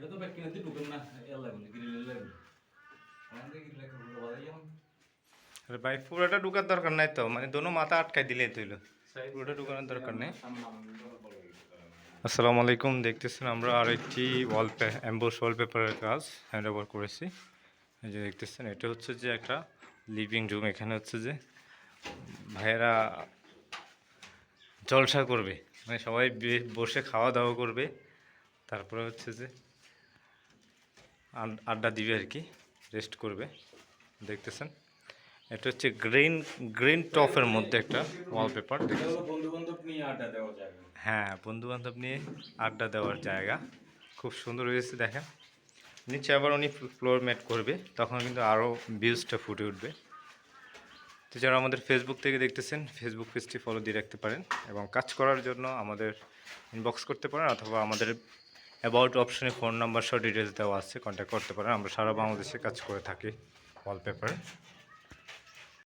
এটা তো ব্যাগ কিনে ঢুকেন না এর লাগবে গ্রিলের লাগবে আমাদের গ্রিল লাগবে বাজাই যেমন আরে ভাই পুরোটা ঢুকার দরকার নাই তো মানে দোনো মাথা আটকাই দিলে তৈল পুরোটা ঢুকানোর দরকার নেই। আসসালামু আলাইকুম দেখতেছেন আমরা আর একটি ওয়ালপে অ্যাম্বোস ওয়ালপেপারের কাজ হ্যান্ড ওভার করেছি। এই যে দেখতেছেন এটা হচ্ছে যে একটা লিভিং রুম এখানে হচ্ছে যে ভাইয়েরা জলসা করবে। মানে সবাই বসে খাওয়া দাওয়া করবে। তারপরে হচ্ছে যে আড্ডা দিবে আর কি রেস্ট করবে দেখতেছেন। এটা হচ্ছে গ্রিন গ্রিন টপের মধ্যে একটা ওয়ালপেপার হ্যাঁ বন্ধু বান্ধব নিয়ে আড্ডা দেওয়ার জায়গা। খুব সুন্দর হয়েছে দেখেন। নিচে আবার উনি ফ্লোর ম্যাট করবে তখন কিন্তু আরও ভিউজটা ফুটে উঠবে। তো যারা আমাদের ফেসবুক থেকে দেখতেছেন ফেসবুক পেজটি ফলো দিয়ে রাখতে পারেন এবং কাজ করার জন্য আমাদের ইনবক্স করতে পারেন অথবা আমাদের অ্যাবাউট অপশনে ফোন নাম্বার সহ ডিটেলস দেওয়া আছে কন্ট্যাক্ট করতে পারেন। আমরা সারা বাংলাদেশে কাজ করে থাকি ওয়ালপেপার